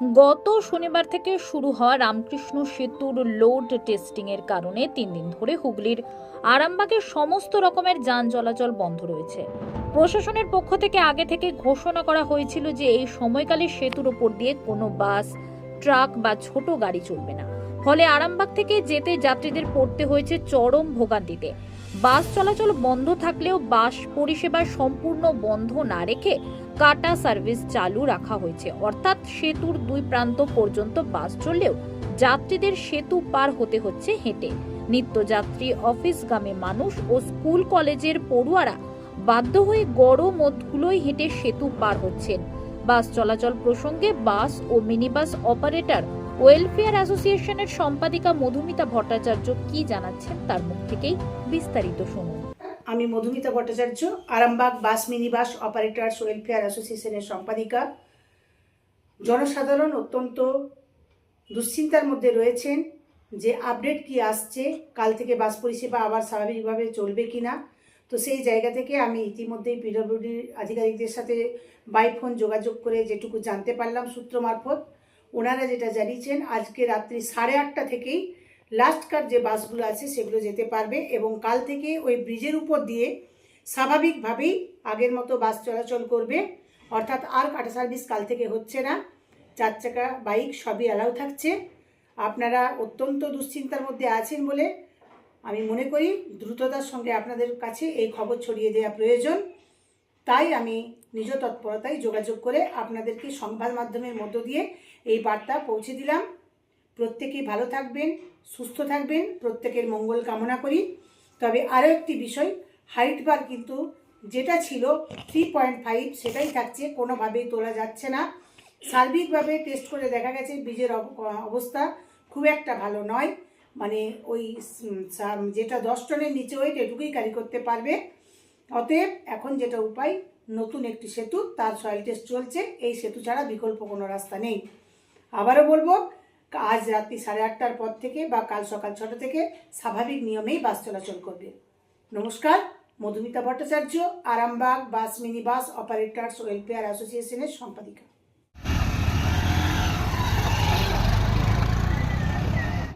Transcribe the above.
গত শনিবার থেকে শুরু হওয়া রামকৃষ্ণ সেতুর লোড টেস্টিং এর কারণে তিন দিন ধরে হুগলির আরামবাগের সমস্ত রকমের যান চলাচল বন্ধ রয়েছে। প্রশাসনের পক্ষ থেকে আগে থেকে ঘোষণা করা হয়েছিল যে এই সময়কালে সেতুর ওপর দিয়ে কোনো বাস, ট্রাক বা ছোট গাড়ি চলবে না। ফলে আরামবাগ থেকে যেতে যাত্রীদের পড়তে হয়েছে চরম ভোগান্তিতে। বাস চলাচল বন্ধ থাকলেও বাস পরিষেবা সম্পূর্ণ বন্ধ না রেখে কাটা সার্ভিস চালু রাখা হয়েছে। অর্থাৎ সেতুর দুই প্রান্ত পর্যন্ত বাস চললেও যাত্রীদের সেতু পার হতে হচ্ছে হেঁটে। নিত্যযাত্রী অফিসগামী মানুষ ও স্কুল কলেজের পড়ুয়ারা বাধ্য হয়ে গরম ধুলোয় হেঁটে সেতু পার হচ্ছেন। বাস চলাচল প্রসঙ্গে বাস ও মিনিবাস অপারেটর ওয়েলফেয়ার অ্যাসোসিয়েশনের সম্পাদিকা মধুমিতা ভট্টাচার্য কি জানাচ্ছেন তার মুখ থেকেই বিস্তারিত শুনুন। আমি Madhumita Bhattacharya, Arambagh bus minibus operators welfare অ্যাসোসিয়েশনের সম্পাদিকা। জনসাধারণ অত্যন্ত দুশ্চিন্তার মধ্যে রয়েছেন যে আপডেট কি আসছে, কাল থেকে বাস পরিষেবা আবার স্বাভাবিকভাবে চলবে কি না তো সেই জায়গা থেকে আমি ইতিমধ্যেই পিডব্লিউডির আধিকারিকদের সাথে বাই ফোন যোগাযোগ করে যেটুকু জানতে পারলাম সূত্র মারফত। ওনারা যেটা জানিয়েছেন, আজকে রাত্রি সাড়ে আটটা থেকেই লাস্ট কার যে বাসগুলো আছে সেগুলো যেতে পারবে এবং কাল থেকে ওই ব্রিজের উপর দিয়ে স্বাভাবিকভাবেই আগের মতো বাস চলাচল করবে। অর্থাৎ আর কাটা সার্ভিস কাল থেকে হচ্ছে না। চার চাকা বাইক সবই অ্যালাউ থাকছে। আপনারা অত্যন্ত দুশ্চিন্তার মধ্যে আছেন বলে আমি মনে করি। দ্রুততার সঙ্গে আপনাদের কাছে এই খবর ছড়িয়ে দেওয়া প্রয়োজন। তাই আমি নিজ তৎপরতায় যোগাযোগ করে আপনাদেরকে সংবাদ মাধ্যমের মধ্য দিয়ে এই বার্তা পৌঁছে দিলাম। প্রত্যেকেই ভালো থাকবেন, সুস্থ থাকবেন, প্রত্যেকের মঙ্গল কামনা করি। তবে আরও একটি বিষয়, হাইট বার কিন্তু যেটা ছিল থ্রি পয়েন্ট ফাইভ সেটাই থাকছে, কোনোভাবেই তোলা যাচ্ছে না। সার্বিকভাবে টেস্ট করে দেখা গেছে বীজের অব- অবস্থা খুব একটা ভালো নয়। মানে ওই যেটা দশ টনের নিচে ওয়েট এটুকুই ক্যারি করতে পারবে। অতএব এখন যেটা উপায়, নতুন একটি সেতু, তার সয়েল টেস্ট চলছে। এই সেতু ছাড়া বিকল্প কোনো রাস্তা নেই। আবারও বলব আজ রাত্রি সাড়ে আটটার পর থেকে বা কাল সকাল ছটা থেকে স্বাভাবিক নিয়মেই বাস চলাচল করবে। নমস্কার, Madhumita Bhattacharya, Arambagh bus mini bus operators, welfare অ্যাসোসিয়েশনের সম্পাদিকা।